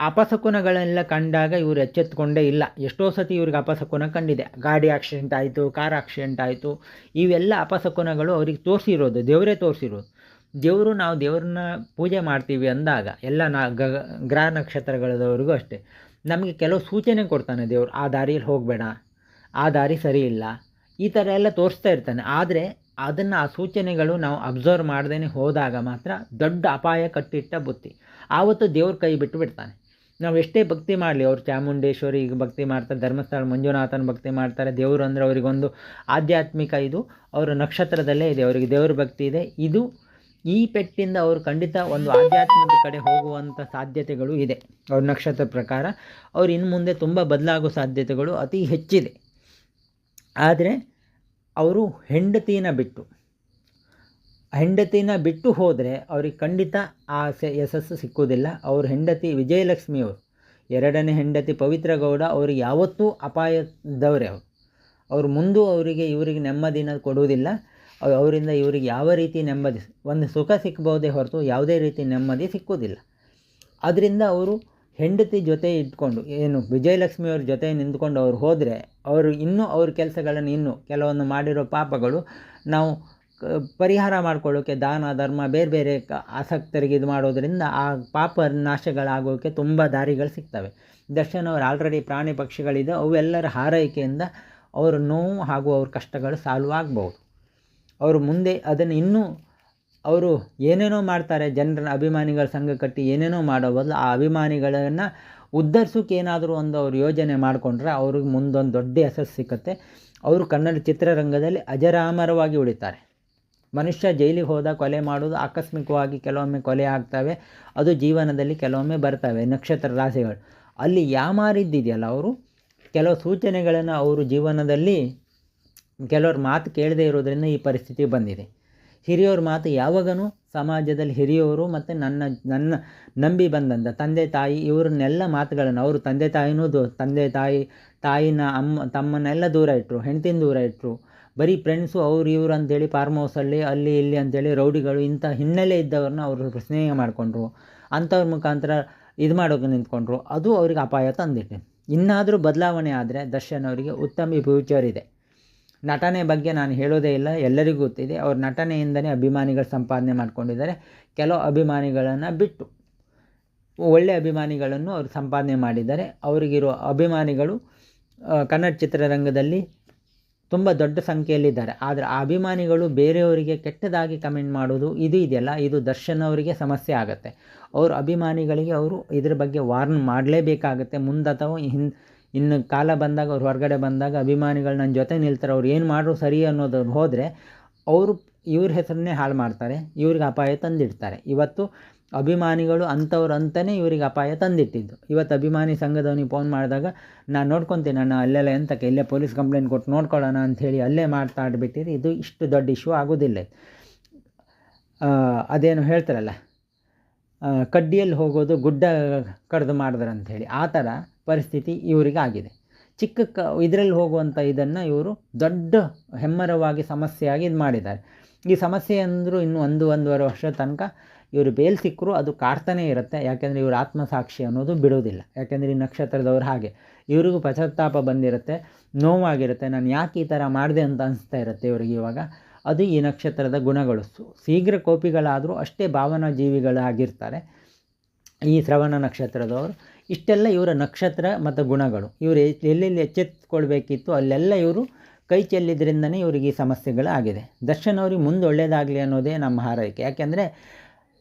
ಅಪಸಕುನಗಳೆಲ್ಲ ಕಂಡಾಗ ಇವರು ಎಚ್ಚೆತ್ತುಕೊಂಡೇ ಇಲ್ಲ. ಎಷ್ಟೋ ಸತಿ ಇವ್ರಿಗೆ ಅಪಸಕುನ ಕಂಡಿದೆ. ಗಾಡಿ ಆಕ್ಸಿಡೆಂಟ್ ಆಯಿತು ಕಾರ್ ಆಕ್ಸಿಡೆಂಟ್ ಆಯಿತು. ಇವೆಲ್ಲ ಅಪಸಕುನಗಳು ಅವ್ರಿಗೆ ತೋರಿಸಿರೋದು, ದೇವರೇ ತೋರಿಸಿರೋದು. ದೇವರು ನಾವು ದೇವ್ರನ್ನ ಪೂಜೆ ಮಾಡ್ತೀವಿ ಅಂದಾಗ ಎಲ್ಲ ನಾ ಗ್ರಹ ನಕ್ಷತ್ರಗಳದವ್ರಿಗೂ ಅಷ್ಟೇ. ನಮಗೆ ಕೆಲವು ಸೂಚನೆ ಕೊಡ್ತಾನೆ ದೇವರು, ಆ ದಾರಿಯಲ್ಲಿ ಹೋಗಬೇಡ, ಆ ದಾರಿ ಸರಿ ಇಲ್ಲ, ಈ ಥರ ಎಲ್ಲ ತೋರಿಸ್ತಾ ಇರ್ತಾನೆ. ಆದರೆ ಅದನ್ನು ಆ ಸೂಚನೆಗಳು ನಾವು ಅಬ್ಸರ್ವ್ ಮಾಡ್ದೇ ಹೋದಾಗ ಮಾತ್ರ ದೊಡ್ಡ ಅಪಾಯ ಕಟ್ಟಿಟ್ಟ ಬುತ್ತಿ ಆವತ್ತು ದೇವ್ರ ಕೈ ಬಿಟ್ಟು ಬಿಡ್ತಾನೆ. ನಾವು ಎಷ್ಟೇ ಭಕ್ತಿ ಮಾಡಲಿ, ಅವ್ರು ಚಾಮುಂಡೇಶ್ವರಿ ಈಗ ಭಕ್ತಿ ಮಾಡ್ತಾರೆ, ಧರ್ಮಸ್ಥಳ ಮಂಜುನಾಥನ ಭಕ್ತಿ ಮಾಡ್ತಾರೆ, ದೇವರು ಅಂದರೆ ಅವರಿಗೊಂದು ಆಧ್ಯಾತ್ಮಿಕ ಇದು, ಅವರ ನಕ್ಷತ್ರದಲ್ಲೇ ಇದೆ, ಅವರಿಗೆ ದೇವ್ರ ಭಕ್ತಿ ಇದೆ. ಇದು ಈ ಪೆಟ್ಟಿಂದ ಅವರು ಖಂಡಿತ ಒಂದು ಆಧ್ಯಾತ್ಮದ ಕಡೆ ಹೋಗುವಂಥ ಸಾಧ್ಯತೆಗಳು ಇದೆ. ಅವ್ರ ನಕ್ಷತ್ರ ಪ್ರಕಾರ ಅವ್ರು ಇನ್ನು ಮುಂದೆ ತುಂಬ ಬದಲಾಗೋ ಸಾಧ್ಯತೆಗಳು ಅತಿ ಹೆಚ್ಚಿದೆ. ಆದರೆ ಅವರು ಹೆಂಡತಿನ ಬಿಟ್ಟು ಹೆಂಡತಿನ ಬಿಟ್ಟು ಹೋದರೆ ಅವ್ರಿಗೆ ಖಂಡಿತ ಆ ಯಶಸ್ಸು ಸಿಕ್ಕುವುದಿಲ್ಲ. ಅವ್ರ ಹೆಂಡತಿ ವಿಜಯಲಕ್ಷ್ಮಿಯವರು ಎರಡನೇ ಹೆಂಡತಿ ಪವಿತ್ರ ಗೌಡ ಅವ್ರಿಗೆ ಯಾವತ್ತೂ ಅಪಾಯದವರೇ ಅವರು. ಅವ್ರ ಮುಂದೂ ಅವರಿಗೆ, ಇವರಿಗೆ ನೆಮ್ಮದಿನ ಕೊಡುವುದಿಲ್ಲ. ಅವರಿಂದ ಇವರಿಗೆ ಯಾವ ರೀತಿ ನೆಮ್ಮದಿ ಒಂದು ಸುಖ ಸಿಕ್ಬೋದೇ ಹೊರತು ಯಾವುದೇ ರೀತಿ ನೆಮ್ಮದಿ ಸಿಕ್ಕುವುದಿಲ್ಲ. ಅದರಿಂದ ಅವರು ಹೆಂಡತಿ ಜೊತೆ ಇಟ್ಕೊಂಡು, ಏನು ವಿಜಯಲಕ್ಷ್ಮಿಯವ್ರ ಜೊತೆ ನಿಂತ್ಕೊಂಡು ಅವ್ರು ಹೋದರೆ, ಅವರು ಇನ್ನೂ ಅವ್ರ ಕೆಲಸಗಳನ್ನು ಇನ್ನೂ ಕೆಲವೊಂದು ಮಾಡಿರೋ ಪಾಪಗಳು ನಾವು ಪರಿಹಾರ ಮಾಡ್ಕೊಳ್ಳೋಕ್ಕೆ ದಾನ, ಧರ್ಮ, ಬೇರೆ ಬೇರೆ ಆಸಕ್ತರಿಗೆ ಇದು ಮಾಡೋದರಿಂದ ಆ ಪಾಪ ನಾಶಗಳಾಗೋಕ್ಕೆ ತುಂಬ ದಾರಿಗಳು ಸಿಗ್ತವೆ. ದರ್ಶನ್ ಅವರು ಆಲ್ರೆಡಿ ಪ್ರಾಣಿ ಪಕ್ಷಿಗಳಿದೆ, ಅವೆಲ್ಲರ ಹಾರೈಕೆಯಿಂದ ಅವರ ನೋವು ಹಾಗೂ ಅವ್ರ ಕಷ್ಟಗಳು ಸಾಲ್ವ್ ಆಗ್ಬೋದು ಅವರು ಮುಂದೆ ಅದನ್ನು ಇನ್ನೂ ಅವರು ಏನೇನೋ ಮಾಡ್ತಾರೆ ಜನರ ಅಭಿಮಾನಿಗಳ ಸಂಘ ಕಟ್ಟಿ ಏನೇನೋ ಮಾಡೋ ಬದಲು ಆ ಅಭಿಮಾನಿಗಳನ್ನು ಉದ್ಧರಿಸೋಕೆ ಏನಾದರೂ ಒಂದು ಅವ್ರು ಯೋಜನೆ ಮಾಡಿಕೊಂಡ್ರೆ ಅವ್ರಿಗೆ ಮುಂದೊಂದು ದೊಡ್ಡ ಯಶಸ್ಸು ಸಿಕ್ಕತ್ತೆ. ಅವರು ಕನ್ನಡ ಚಿತ್ರರಂಗದಲ್ಲಿ ಅಜರಾಮರವಾಗಿ ಉಳಿತಾರೆ. ಮನುಷ್ಯ ಜೈಲಿಗೆ ಹೋದ ಕೊಲೆ ಮಾಡೋದು ಆಕಸ್ಮಿಕವಾಗಿ ಕೆಲವೊಮ್ಮೆ ಕೊಲೆ ಆಗ್ತವೆ, ಅದು ಜೀವನದಲ್ಲಿ ಕೆಲವೊಮ್ಮೆ ಬರ್ತವೆ, ನಕ್ಷತ್ರ ರಾಶಿಗಳು. ಅಲ್ಲಿ ಯಾಮಾರಿದ್ದಿದೆಯಲ್ಲ ಅವರು? ಕೆಲವು ಸೂಚನೆಗಳನ್ನು ಅವರು ಜೀವನದಲ್ಲಿ ಕೆಲವ್ರ ಮಾತು ಕೇಳದೇ ಇರೋದರಿಂದ ಈ ಪರಿಸ್ಥಿತಿ ಬಂದಿದೆ. ಹಿರಿಯವ್ರ ಮಾತು ಯಾವಾಗನೂ ಸಮಾಜದಲ್ಲಿ ಹಿರಿಯವರು ಮತ್ತು ನನ್ನ ನನ್ನ ನಂಬಿ ಬಂದಂಥ ತಂದೆ, ತಾಯಿ ಇವ್ರನ್ನೆಲ್ಲ ಮಾತುಗಳನ್ನು ಅವರು ತಂದೆ, ತಾಯಿನೂ ದೂ, ತಂದೆ, ತಾಯಿ, ತಾಯಿನ ಅಮ್ಮ, ತಮ್ಮನ್ನೆಲ್ಲ ದೂರ ಇಟ್ಟರು ಹೆಂಡ್ತಿನ ದೂರ ಇಟ್ಟರು ಬರೀ ಫ್ರೆಂಡ್ಸು ಅವ್ರು, ಇವ್ರು ಅಂತೇಳಿ ಫಾರ್ಮ್ ಹೌಸಲ್ಲಿ ಅಲ್ಲಿ ಇಲ್ಲಿ ಅಂತೇಳಿ ರೌಡಿಗಳು ಇಂಥ ಹಿನ್ನೆಲೆ ಇದ್ದವ್ರನ್ನ ಅವರು ಸ್ನೇಹ ಮಾಡಿಕೊಂಡ್ರು. ಅಂಥವ್ರ ಮುಖಾಂತರ ಇದು ಮಾಡೋಕೆ ನಿಂತ್ಕೊಂಡ್ರು. ಅದು ಅವ್ರಿಗೆ ಅಪಾಯ ತಂದಿಟ್ಟೆ ಇನ್ನಾದರೂ ಬದಲಾವಣೆ ಆದರೆ ದರ್ಶನ್ ಅವರಿಗೆ ಉತ್ತಮ ಫ್ಯೂಚರ್ ಇದೆ ನಟನೆ ಬಗ್ಗೆ ನಾನು ಹೇಳೋದೇ ಇಲ್ಲ, ಎಲ್ಲರಿಗೂ ಗೊತ್ತಿದೆ. ಅವ್ರ ನಟನೆಯಿಂದನೇ ಅಭಿಮಾನಿಗಳು ಸಂಪಾದನೆ ಮಾಡ್ಕೊಂಡಿದ್ದಾರೆ. ಕೆಲವು ಅಭಿಮಾನಿಗಳನ್ನು ಬಿಟ್ಟು ಒಳ್ಳೆಯ ಅಭಿಮಾನಿಗಳನ್ನು ಅವರು ಸಂಪಾದನೆ ಮಾಡಿದ್ದಾರೆ. ಅವರಿಗಿರುವ ಅಭಿಮಾನಿಗಳು ಕನ್ನಡ ಚಿತ್ರರಂಗದಲ್ಲಿ ತುಂಬ ದೊಡ್ಡ ಸಂಖ್ಯೆಯಲ್ಲಿದ್ದಾರೆ. ಆದರೆ ಆ ಅಭಿಮಾನಿಗಳು ಬೇರೆಯವರಿಗೆ ಕೆಟ್ಟದಾಗಿ ಕಮೆಂಟ್ ಮಾಡೋದು ಇದು ಇದೆಯಲ್ಲ, ಇದು ದರ್ಶನ್ ಅವರಿಗೆ ಸಮಸ್ಯೆ ಆಗುತ್ತೆ. ಅವ್ರ ಅಭಿಮಾನಿಗಳಿಗೆ ಅವರು ಇದ್ರ ಬಗ್ಗೆ ವಾರ್ನ್ ಮಾಡಲೇಬೇಕಾಗತ್ತೆ. ಮುಂದೆ ಅಥವಾ ಹಿನ್ ಇನ್ನು ಕಾಲ ಬಂದಾಗ ಅವ್ರು ಹೊರಗಡೆ ಬಂದಾಗ ಅಭಿಮಾನಿಗಳು ನನ್ನ ಜೊತೆ ನಿಲ್ತಾರೆ, ಅವ್ರು ಏನು ಮಾಡ್ರು ಸರಿ ಅನ್ನೋದು ಹೋದರೆ ಅವರು ಇವ್ರ ಹೆಸರನ್ನೇ ಹಾಳು ಮಾಡ್ತಾರೆ, ಇವ್ರಿಗೆ ಅಪಾಯ ತಂದಿಡ್ತಾರೆ. ಇವತ್ತು ಅಭಿಮಾನಿಗಳು ಅಂಥವ್ರು ಅಂತಲೇ ಇವರಿಗೆ ಅಪಾಯ ತಂದಿಟ್ಟಿದ್ದು. ಇವತ್ತು ಅಭಿಮಾನಿ ಸಂಘದವನಿಗೆ ಫೋನ್ ಮಾಡಿದಾಗ, ನಾನು ನೋಡ್ಕೊತೀನಿ ನಾನು ಅಲ್ಲೆಲ್ಲ ಎಂತಕ್ಕೆ ಇಲ್ಲೇ ಪೊಲೀಸ್ ಕಂಪ್ಲೇಂಟ್ ಕೊಟ್ಟು ನೋಡ್ಕೊಳ್ಳೋಣ ಅಂಥೇಳಿ ಅಲ್ಲೇ ಮಾತಾಡ್ಬಿಟ್ಟಿರಿ, ಇದು ಇಷ್ಟು ದೊಡ್ಡ ಇಶ್ಯೂ ಆಗೋದಿಲ್ಲ. ಅದೇನು ಹೇಳ್ತಾರಲ್ಲ ಕಡ್ಡಿಯಲ್ಲಿ ಹೋಗೋದು ಗುಡ್ಡ ಕಡ್ದು ಮಾಡಿದ್ರು ಅಂಥೇಳಿ ಆ ಥರ ಪರಿಸ್ಥಿತಿ ಇವರಿಗೆ ಆಗಿದೆ. ಚಿಕ್ಕ ಕ, ಇದರಲ್ಲಿ ಹೋಗುವಂಥ ಇದನ್ನು ಇವರು ದೊಡ್ಡ ಹೆಮ್ಮರವಾಗಿ ಸಮಸ್ಯೆಯಾಗಿ ಇದು ಮಾಡಿದ್ದಾರೆ. ಈ ಸಮಸ್ಯೆ ಅಂದರೂ ಇನ್ನು ಒಂದು, ಒಂದೂವರೆ ವರ್ಷ ತನಕ ಇವರು ಬೇಲ್ ಸಿಕ್ಕರು, ಅದು ಕಾಡ್ತಾನೇ ಇರುತ್ತೆ. ಯಾಕೆಂದರೆ ಇವರು ಆತ್ಮಸಾಕ್ಷಿ ಅನ್ನೋದು ಬಿಡೋದಿಲ್ಲ ಯಾಕೆಂದರೆ ಈ ನಕ್ಷತ್ರದವ್ರು ಹಾಗೆ. ಇವರಿಗೂ ಪಶ್ಚಾತ್ತಾಪ ಬಂದಿರುತ್ತೆ, ನೋವಾಗಿರುತ್ತೆ. ನಾನು ಯಾಕೆ ಈ ಥರ ಮಾಡಿದೆ ಅಂತ ಅನಿಸ್ತಾ ಇರುತ್ತೆ ಇವ್ರಿಗೆ ಇವಾಗ. ಅದು ಈ ನಕ್ಷತ್ರದ ಗುಣಗಳು. ಶೀಘ್ರ ಕೋಪಿಗಳಾದರೂ ಅಷ್ಟೇ ಭಾವನಾ ಜೀವಿಗಳಾಗಿರ್ತಾರೆ ಈ ಶ್ರವಣ ನಕ್ಷತ್ರದವರು. ಇಷ್ಟೆಲ್ಲ ಇವರ ನಕ್ಷತ್ರ ಮತ್ತು ಗುಣಗಳು. ಇವರು ಎಲ್ಲೆಲ್ಲಿ ಎಚ್ಚೆತ್ತುಕೊಳ್ಬೇಕಿತ್ತು ಅಲ್ಲೆಲ್ಲ ಇವರು ಕೈ ಚೆಲ್ಲಿದ್ರಿಂದನೇ ಇವರಿಗೆ ಈ ಸಮಸ್ಯೆಗಳಾಗಿದೆ. ದರ್ಶನ್ ಅವ್ರಿಗೆ ಮುಂದೆ ಒಳ್ಳೆಯದಾಗಲಿ ಅನ್ನೋದೇ ನಮ್ಮ ಹಾರೈಕೆ. ಯಾಕೆಂದರೆ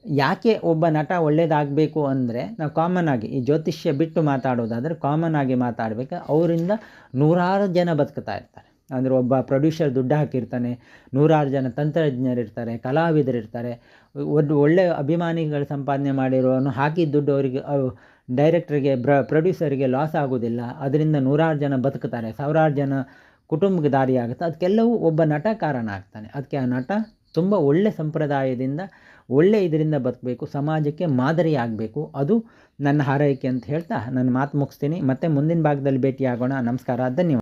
ಯಾಕೆ ಒಬ್ಬ ನಟ ಒಳ್ಳೇದಾಗಬೇಕು ಅಂದರೆ, ನಾವು ಕಾಮನ್ ಆಗಿ ಈ ಜ್ಯೋತಿಷ್ಯ ಬಿಟ್ಟು ಮಾತಾಡೋದಾದರೆ ಕಾಮನ್ ಆಗಿ ಮಾತಾಡಬೇಕು. ಅವರಿಂದ ನೂರಾರು ಜನ ಬದುಕ್ತಾ ಇರ್ತಾರೆ. ಅಂದರೆ ಒಬ್ಬ ಪ್ರೊಡ್ಯೂಸರ್ ದುಡ್ಡು ಹಾಕಿರ್ತಾನೆ, ನೂರಾರು ಜನ ತಂತ್ರಜ್ಞರಿರ್ತಾರೆ, ಕಲಾವಿದರಿರ್ತಾರೆ ಒಂದು ಒಳ್ಳೆಯ ಅಭಿಮಾನಿಗಳು ಸಂಪಾದನೆ ಮಾಡಿರೋನು ಹಾಕಿದ ದುಡ್ಡು ಅವರಿಗೆ ಡೈರೆಕ್ಟ್ರಿಗೆ ಬ್ರ ಪ್ರೊಡ್ಯೂಸರಿಗೆ ಲಾಸ್ ಆಗೋದಿಲ್ಲ. ಅದರಿಂದ ನೂರಾರು ಜನ ಬದುಕ್ತಾರೆ, ಸಾವಿರಾರು ಜನ ಕುಟುಂಬಕ್ಕೆ ದಾರಿ ಆಗುತ್ತೆ ಅದಕ್ಕೆಲ್ಲವೂ ಒಬ್ಬ ನಟ ಕಾರಣ ಆಗ್ತಾನೆ ಅದಕ್ಕೆ ಆ ನಟ ತುಂಬ ಒಳ್ಳೆ ಸಂಪ್ರದಾಯದಿಂದ, ಒಳ್ಳೆ ಇದರಿಂದ ಬದುಕಬೇಕು, ಸಮಾಜಕ್ಕೆ ಮಾದರಿ ಆಗಬೇಕು ಅದು ನನ್ನ ಹಾರೈಕೆ ಅಂತ ಹೇಳ್ತಾ ನನ್ನ ಮಾತು ಮುಗಿಸ್ತೀನಿ. ಮತ್ತೆ ಮುಂದಿನ ಭಾಗದಲ್ಲಿ ಭೇಟಿಯಾಗೋಣ. ನಮಸ್ಕಾರ, ಧನ್ಯವಾದ.